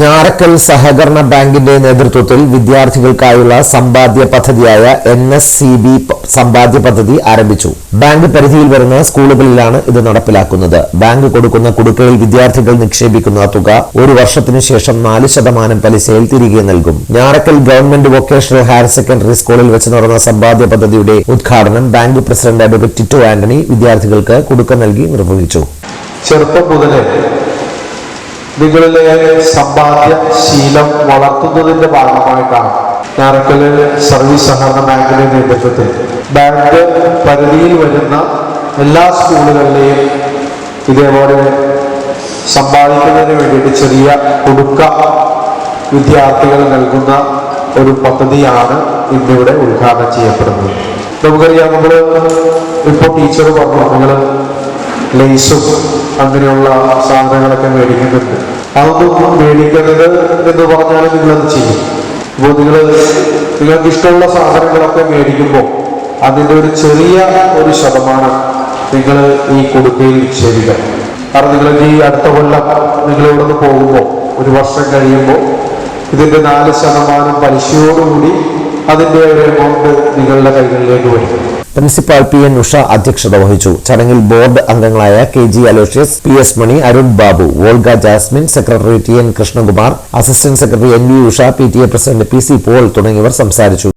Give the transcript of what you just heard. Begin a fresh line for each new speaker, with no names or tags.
ഞാറക്കൽ സഹകരണ ബാങ്കിന്റെ നേതൃത്വത്തിൽ വിദ്യാർത്ഥികൾക്കായുള്ള സമ്പാദ്യ പദ്ധതിയായ എൻ എസ് സി ബി സമ്പാദ്യ പദ്ധതി ആരംഭിച്ചു. ബാങ്ക് പരിധിയിൽ വരുന്ന സ്കൂളുകളിലാണ് ഇത് നടപ്പിലാക്കുന്നത്. ബാങ്ക് കൊടുക്കുന്ന കുടുക്കയിൽ വിദ്യാർത്ഥികൾ നിക്ഷേപിക്കുന്ന തുക ഒരു വർഷത്തിനു ശേഷം നാല് ശതമാനം പലിശയിൽ തിരികെ നൽകും. Njarakkal government vocational higher secondary സ്കൂളിൽ വെച്ച് നടന്ന സമ്പാദ്യ പദ്ധതിയുടെ ഉദ്ഘാടനം bank president advocate Tittu Antony വിദ്യാർത്ഥികൾക്ക് കുടുക്ക നൽകി നിർവഹിച്ചു.
ചെറുപ്പം മുതലേ നിങ്ങളിലെ സമ്പാദ്യ ശീലം വളർത്തുന്നതിന്റെ ഭാഗമായിട്ടാണ്. ഞാറക്കൽ സർവീസ് സഹകരണ ബാങ്കിന്റെ നേതൃത്വത്തിൽ. ബാങ്ക് പരിധിയിൽ വരുന്ന എല്ലാ സ്കൂളുകളിലെയും ഇതേപോലെ സമ്പാദിക്കുന്നതിന് വേണ്ടിയിട്ട് ചെറിയ കുടുക്ക വിദ്യാർത്ഥികൾ നൽകുന്ന ഒരു പദ്ധതിയാണ് ഇന്നിവിടെ ഉദ്ഘാടനം ചെയ്യപ്പെടുന്നത്. നമുക്കറിയാം നമ്മൾ ഇപ്പോൾ ടീച്ചർ പറഞ്ഞു നിങ്ങൾ ലേസും അങ്ങനെയുള്ള സാധനങ്ങളൊക്കെ മേടിക്കുന്നുണ്ട് അതൊന്നും മേടിക്കരുത് എന്ന് പറഞ്ഞാൽ നിങ്ങളത് ചെയ്യും. അപ്പോൾ നിങ്ങൾ നിങ്ങൾക്ക് ഇഷ്ടമുള്ള സാധനങ്ങളൊക്കെ മേടിക്കുമ്പോൾ അതിന്റെ ഒരു ചെറിയ ഒരു ശതമാനം നിങ്ങൾ ഈ കൊടുക്കയിൽ ചെയ്യുക കാരണം നിങ്ങൾ ഈ അടുത്ത കൊല്ലം നിങ്ങൾ ഇവിടെ നിന്ന് പോകുമ്പോൾ ഒരു വർഷം കഴിയുമ്പോൾ ഇതിന്റെ നാല് ശതമാനം പലിശയോടുകൂടി അതിന്റെ ഒരു എമൗണ്ട് നിങ്ങളുടെ കൈകളിലേക്ക് വരും.
പ്രിൻസിപ്പാൾ പി എൻ ഉഷ അധ്യക്ഷത വഹിച്ചു. ചടങ്ങിൽ ബോർഡ് അംഗങ്ങളായ K G Aloysius P S Mani Arun Babu Volga Jasmine secretary T N Krishnakumar assistant secretary N V Usha P T A president P C Paul തുടങ്ങിയവർ സംസാരിച്ചു.